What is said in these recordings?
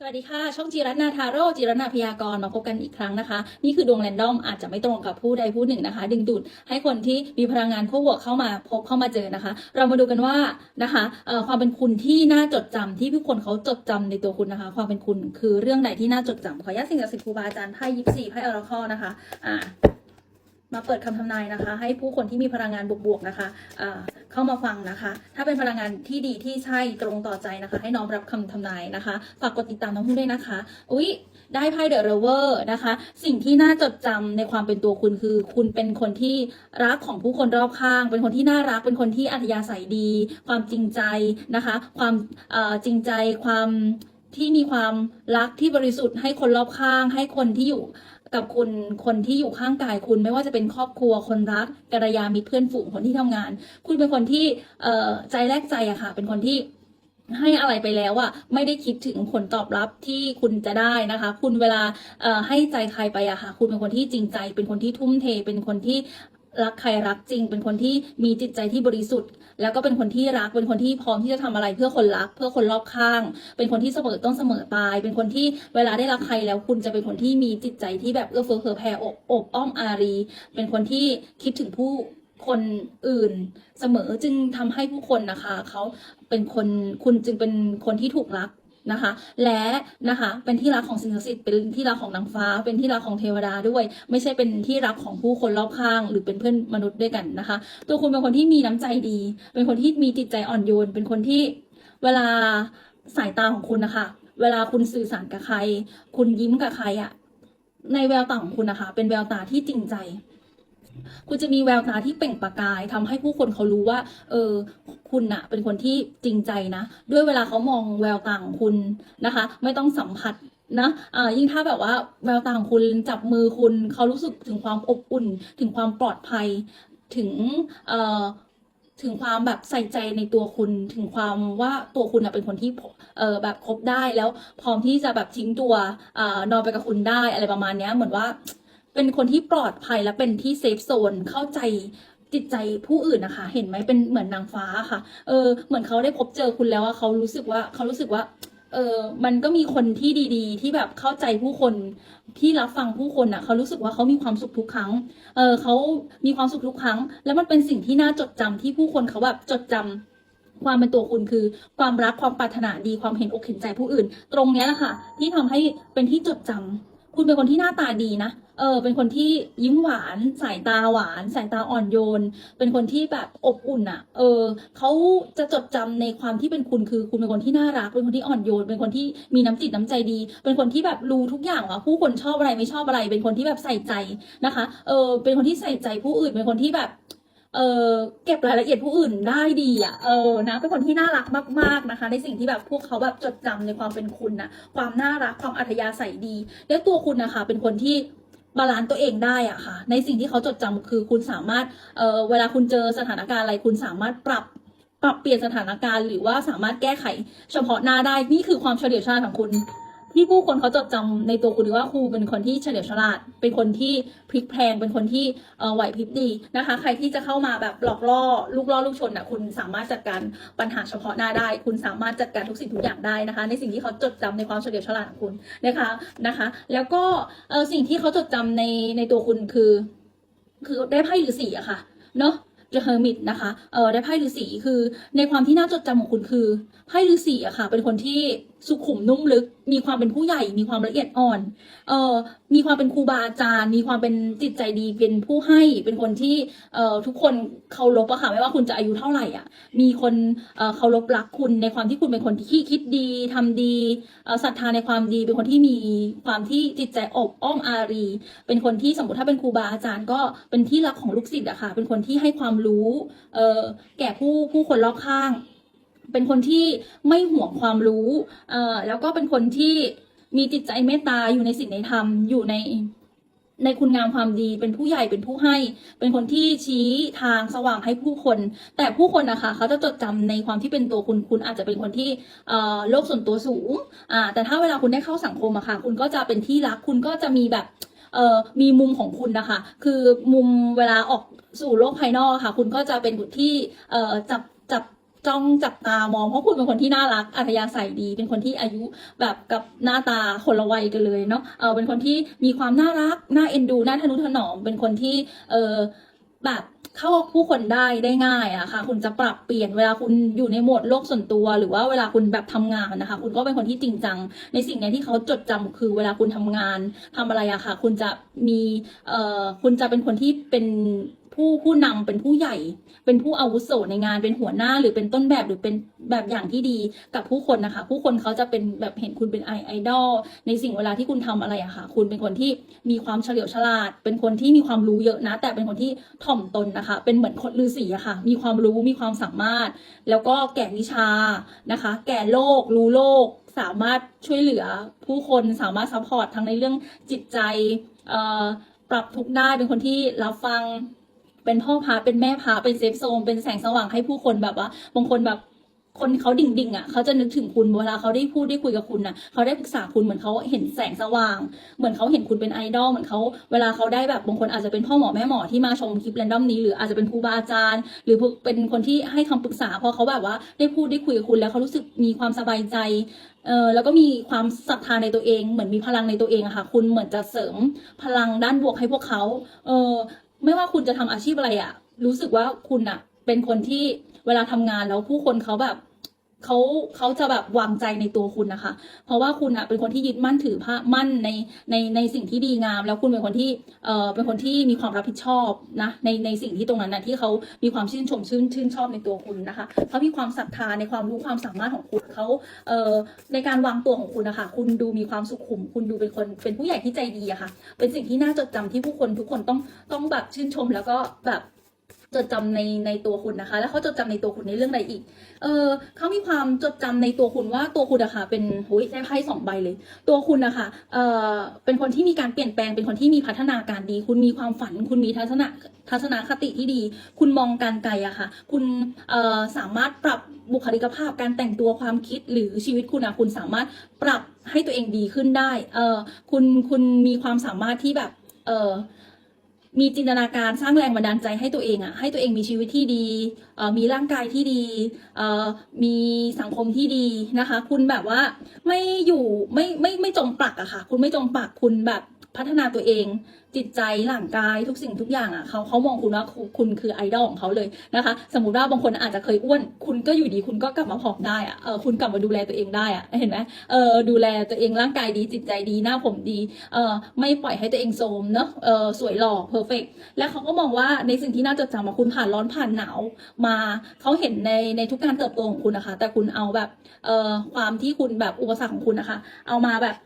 สวัสดีค่ะ ช่องจีรัตนาทาโร่จีรัตนาพยากรณ์มาพบกันอีกครั้งนะคะ นี่คือดวงแรนดอมอาจจะไม่ตรงกับผู้ใดผู้หนึ่งนะคะ ดึงดูดให้คนที่มีพลังงานคู่บวกเข้ามาพบเข้ามาเจอนะคะ เรามาดูกันว่านะคะความเป็นคุณที่น่าจดจำที่ผู้คนเขาจดจำในตัวคุณนะคะ ความเป็นคุณคือเรื่องไหนที่น่าจดจำขออนุญาตสิ่งศักดิ์สิทธิ์ครูบาอาจารย์ไพ่ยิปซีไพ่ออราคอนะคะอ่ามาเปิดคำทำนายนะคะ ให้ผู้คนที่มีพลังงานบวกๆนะคะ เข้ามาฟังนะคะ ถ้าเป็นพลังงานที่ดีที่ใช่ตรงต่อใจนะคะ ให้น้อมรับคำทำนายนะคะ ฝากกดติดตามน้องหุ้นด้วยนะคะ อุ๊ย ได้ไพ่เดอะเรเวอร์นะคะ สิ่งที่น่าจดจำในความเป็นตัวคุณคือ คุณเป็นคนที่รักของผู้คนรอบข้าง เป็นคนที่น่ารัก เป็นคนที่อัธยาศัยดี ความจริงใจนะคะ ความจริงใจ ความ ที่มีความรักที่บริสุทธิ์ให้คนรอบข้าง ให้คนที่อยู่กับคุณคนที่อยู่ข้างกายคุณไม่ว่าจะเป็นครอบครัวคนรักกัลยามิตรเพื่อนฝูงคนที่ทำงาน คุณเป็นคนที่เใจแรกใจอะค่ะ เป็นคนที่ให้อะไรไปแล้วอะไม่ได้คิดถึงผลตอบรับที่คุณจะได้นะคะ คุณเวลาให้ใจใครไปอะค่ะ คุณเป็นคนที่จริงใจ เป็นคนที่ทุ่มเท เป็นคนที่ รักใครรักจริง เป็นคนที่มีจิตใจที่บริสุทธิ์ แล้วก็เป็นคนที่รัก เป็นคนที่พร้อมที่จะทำอะไรเพื่อคนรัก เพื่อคนรอบข้าง เป็นคนที่เสมอต้นเสมอปลาย เป็นคนที่เวลาได้รักใครแล้วคุณจะเป็นคนที่มีจิตใจที่แบบเอื้อเฟื้อเผื่อแผ่อบอบอ้อมอารี เป็นคนที่คิดถึงผู้คนอื่นเสมอจึงทำให้ผู้คนนะคะเขาเป็นคนคุณจึงเป็นคนที่ถูกรัก นะคะ และนะคะเป็นที่รักของสิ่งศักดิ์สิทธิ์เป็นที่รักของนางฟ้า เป็นที่รักของเทวดาด้วย ไม่ใช่เป็นที่รักของผู้คนรอบข้าง หรือเป็นเพื่อนมนุษย์ด้วยกันนะคะ ตัวคุณเป็นคนที่มีน้ำใจดี เป็นคนที่มีจิตใจอ่อนโยน เป็นคนที่เวลาสายตาของคุณนะคะ เวลาคุณสื่อสารกับใคร คุณยิ้มกับใครอะในแววตาของคุณนะคะ เป็นแววตาที่จริงใจ คุณจะมีแววตาที่เปล่งประกายทำให้ผู้คนเขารู้ว่า เออ คุณน่ะเป็นคนที่จริงใจนะ ด้วยเวลาเขามองแววตาของคุณนะคะ ไม่ต้องสัมผัสนะอ่ายิ่งถ้าแบบว่าแววตาของคุณจับมือคุณเขารู้สึกถึงความอบอุ่น ถึงความปลอดภัย ถึง เอ่อ ถึงความแบบใส่ใจในตัวคุณ ถึงความว่าตัวคุณน่ะเป็นคนที่ เออแบบคบได้แล้วพร้อมที่จะแบบทิ้งตัวอ่านอนไปกับคุณได้อะไรประมาณเนี้ย เหมือนว่า เป็นคนที่ปลอดภัยและเป็นที่เซฟโซนเข้าใจจิตใจผู้อื่นนะคะ เห็นไหมเป็นเหมือนนางฟ้าค่ะ เออ เหมือนเขาได้พบเจอคุณแล้วอะเขารู้สึกว่าเขารู้สึกว่า เออ มันก็มีคนที่ดี ๆ ที่แบบเข้าใจผู้คนที่รับฟังผู้คนอะเขารู้สึกว่าเขามีความสุขทุกครั้ง เออเขามีความสุขทุกครั้ง แล้วมันเป็นสิ่งที่น่าจดจำที่ผู้คนเขาแบบจดจำความเป็นตัวคุณคือความรักความปรารถนาดีความเห็นอกเห็นใจผู้อื่น ตรงนี้แหละค่ะ ที่ทำให้เป็นที่จดจำ คุณเป็นคนที่หน้าตาดีนะ เออ เป็นคนที่ยิ้มหวาน สายตาหวาน สายตาอ่อนโยน เป็นคนที่แบบอบอุ่นอะ่ะ เออ เขาจะจดจำในความที่เป็นคุณคือคุณเป็นคนที่น่ารัก เป็นคนที่อ่อนโยน เป็นคนที่มีน้ำจิตน้ำใจดี เป็นคนที่แบบรู้ทุกอย่างว่าผู้คนชอบอะไรไม่ชอบอะไร เป็นคนที่แบบใส่ใจนะคะ เออ เป็นคนที่ใส่ใจผู้อื่น เป็นคนที่แบบ เออเก็บรายละเอียดผู้อื่นได้ดีอะเออนะเป็นคนที่น่ารักมากๆนะคะ ในสิ่งที่แบบพวกเขาแบบจดจำในความเป็นคุณนะความน่ารักความอัธยาศัยดี แล้วตัวคุณนะคะเป็นคนที่บาลานซ์ตัวเองได้อะค่ะ ในสิ่งที่เขาจดจำคือคุณสามารถเออเวลาคุณเจอสถานการณ์อะไรคุณสามารถปรับปรับเปลี่ยนสถานการณ์หรือว่าสามารถแก้ไขเฉพาะหน้าได้นี่คือความเฉลียวฉลาดของคุณ ที่ผู้คนเขาจดจำในตัวคุณหรือว่าครูเป็นคนที่เฉลียวฉลาด เป็นคนที่พลิกแพลงเป็นคนที่เอ่อไหวพริบดีนะคะ ใครที่จะเข้ามาแบบหลอกล่อลูกล่อลูกชนอะคุณสามารถจัดการปัญหาเฉพาะหน้าได้ คุณสามารถจัดการทุกสิ่งทุกอย่างได้นะคะ ในสิ่งที่เขาจดจำในความเฉลียวฉลาดของคุณนะคะนะคะ แล้วก็เออสิ่งที่เขาจดจำในในตัวคุณคือ คือได้ไพ่ฤาษีอะค่ะเนาะ The Hermit นะคะ เออได้ไพ่ฤาษีคือในความที่น่าจดจำของคุณคือไพ่ฤาษีอะค่ะ เป็นคนที่สุขุมนุ่มลึก มีความเป็นผู้ใหญ่ มีความละเอียดอ่อน เอ่อ มีความเป็นครูบาอาจารย์ มีความเป็นจิตใจดี เป็นผู้ให้ เป็นคนที่ เอ่อ ทุกคนเคารพอะค่ะ ไม่ว่าคุณจะอายุเท่าไหร่อะมีคน เอ่อ เคารพรักคุณในความที่คุณเป็นคนที่คิดดีทำดีเอ่อศรัทธาในความดี เป็นคนที่มีความที่จิตใจอบอ้อมอารี เป็นคนที่สมมติถ้าเป็นครูบาอาจารย์ ก็เป็นที่รักของลูกศิษย์อะค่ะ เป็นคนที่ให้ความรู้ เอ่อ แก่ผู้ผู้คนรอบข้าง เป็นคนที่ไม่ห่วงความรู้เอ่อแล้วก็เป็นคนที่มีจิตใจเมตตาอยู่ในศีลในธรรมอยู่ในในคุณงามความดีเป็นผู้ใหญ่เป็นผู้ให้ เป็นคนที่ชี้ทางสว่างให้ผู้คน แต่ผู้คนนะคะเขาจะจดจำในความที่เป็นตัวคุณคุณอาจจะเป็นคนที่เอ่อโลกส่วนตัวสูงอ่าแต่ถ้าเวลาคุณได้เข้าสังคมอะค่ะ คุณก็จะเป็นที่รักคุณก็จะมีแบบเอ่อมีมุมของคุณนะคะ คือมุมเวลาออกสู่โลกภายนอกค่ะ คุณก็จะเป็นคนที่เอ่อจับจับ จ้องจับตามองเพราะคุณเป็นคนที่น่ารักอัธยาศัยดี เป็นคนที่อายุแบบกับหน้าตาคนละวัยกันเลยเนาะเออเป็นคนที่มีความน่ารักน่าเอ็นดูน่าทนุถนอม เป็นคนที่เออแบบเข้าผู้คนได้ได้ง่ายอะค่ะ คุณจะปรับเปลี่ยนเวลาคุณอยู่ในโหมดโลกส่วนตัว หรือว่าเวลาคุณแบบทำงานนะคะ คุณก็เป็นคนที่จริงจัง ในสิ่งนี้ที่เขาจดจำคือเวลาคุณทำงานทำอะไรอะค่ะ คุณจะมีเอ่อคุณจะเป็นคนที่เป็น ผู้ผู้นำเป็นผู้ใหญ่ เป็นผู้อาวุโสในงานเป็นหัวหน้าหรือเป็นต้นแบบหรือเป็นแบบอย่างที่ดีกับผู้คนนะคะ ผู้คนเขาจะเป็นแบบเห็นคุณเป็นไอไอดอลในสิ่งเวลาที่คุณทำอะไรอะค่ะ คุณเป็นคนที่มีความเฉลียวฉลาด เป็นคนที่มีความรู้เยอะนะ แต่เป็นคนที่ถ่อมตนนะคะ เป็นเหมือนคนฤาษีอะค่ะ มีความรู้มีความสามารถ แล้วก็แก่วิชานะคะ แก่โลก รู้โลกสามารถช่วยเหลือผู้คนสามารถซัพพอร์ตทั้งในเรื่องจิตใจปรับทุกได้เป็นคนที่รับฟัง เป็นพ่อพาเป็นแม่พาเป็นเซฟโซนเป็นแสงสว่างให้ผู้คนแบบว่าบางคนแบบคนเขาดิ่งดิ่งๆอะเขาจะนึกถึงคุณเวลาเขาได้พูดได้คุยกับคุณน่ะเขาได้ปรึกษาคุณเหมือนเขาเห็นแสงสว่าง เหมือนเขาเห็นคุณเป็นไอดอลเหมือนเขาเวลาเขาได้แบบบางคนอาจจะเป็นพ่อหมอแม่หมอที่มาชมคลิปแรนดอมนี้หรืออาจจะเป็นครูบาอาจารย์ หรือเป็นคนที่ให้คำปรึกษาเพราะเขาแบบว่าได้พูดได้คุยกับคุณแล้วเขารู้สึกมีความสบายใจเออแล้วก็มีความศรัทธาในตัวเอง เหมือนมีพลังในตัวเองอะค่ะ คุณเหมือนจะเสริมพลังด้านบวกให้พวกเขาเออ ไม่ว่าคุณจะทำอาชีพอะไรอะรู้สึกว่าคุณอะเป็นคนที่เวลาทำงานแล้วผู้คนเขาแบบ เขาเขาจะแบบวางใจในตัวคุณนะคะ เพราะว่าคุณอะเป็นคนที่ยึดมั่นถือพระมั่นในในในสิ่งที่ดีงาม แล้วคุณเป็นคนที่เออเป็นคนที่มีความรับผิดชอบนะในในสิ่งที่ตรงนั้นนะที่เขามีความชื่นชมชื่นชื่นชอบในตัวคุณนะคะเขามีความศรัทธาในความรู้ความสามารถของคุณเขาเออในการวางตัวของคุณนะคะคุณดูมีความสุขุม คุณดูเป็นคนเป็นผู้ใหญ่ที่ใจดีอะค่ะ เป็นสิ่งที่น่าจดจำที่ผู้คนทุกคนต้องต้องแบบชื่นชมแล้วก็แบบ จดจำในในตัวคุณนะคะ แล้วเขาจดจำในตัวคุณในเรื่องอะไรอีก เออเขามีความจดจำในตัวคุณว่าตัวคุณอะค่ะเป็นหุยได้ไพ่สองใบเลย ตัวคุณนะคะเออเป็นคนที่มีการเปลี่ยนแปลงเป็นคนที่มีพัฒนาการดี คุณมีความฝัน คุณมีทัศนะทัศนคติที่ดี คุณมองการไกลอะค่ะ คุณเอ่อสามารถปรับบุคลิกภาพการแต่งตัวความคิดหรือชีวิตคุณอะคุณสามารถปรับให้ตัวเองดีขึ้นได้ เออคุณคุณมีความสามารถที่แบบ เออ มีจินตนาการสร้างแรงบันดาลใจให้ตัวเองอะให้ตัวเองมีชีวิตที่ดีมีร่างกายที่ดีมีสังคมที่ดีนะคะ คุณแบบว่าไม่อยู่ไม่ไม่ไม่จมปลักอะค่ะ คุณไม่จมปลักคุณแบบ พัฒนาตัวเอง จิตใจร่างกายทุกสิ่งทุกอย่างอะเขาเขามองคุณว่าคุณคือไอดอลของเขาเลยนะคะ สมมติว่าบางคนอาจจะเคยอ้วน คุณก็อยู่ดีคุณก็กลับมาผอมได้อะเออคุณกลับมาดูแลตัวเองได้อะเห็นไหมเออดูแลตัวเองร่างกายดีจิตใจดีหน้าผมดีเออไม่ปล่อยให้ตัวเองโทรมเนอะเออสวยหล่อเพอร์เฟกและเขาก็มองว่าในสิ่งที่น่าจดจำมาคุณผ่านร้อนผ่านหนาวมาเขาเห็นในในทุกการเติบโตของคุณนะคะ แต่คุณเอาแบบเออความที่คุณแบบอุปสรรคของคุณนะคะ เอามาแบบ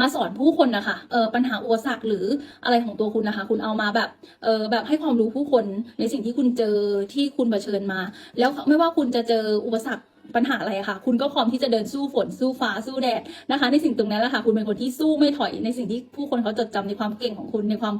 มาสอนผู้คนนะคะเออปัญหาอุปสรรคหรืออะไรของตัวคุณนะคะ คุณเอามาแบบเออแบบให้ความรู้ผู้คนในสิ่งที่คุณเจอที่คุณเผชิญมา แล้วไม่ว่าคุณจะเจออุปสรรคปัญหาอะไรค่ะคุณก็พร้อมที่จะเดินสู้ฝนสู้ฟ้าสู้แดดนะคะ ในสิ่งตรงนั้นแหละค่ะ คุณเป็นคนที่สู้ไม่ถอยในสิ่งที่ผู้คนเขาจดจำในความเก่งของคุณในความ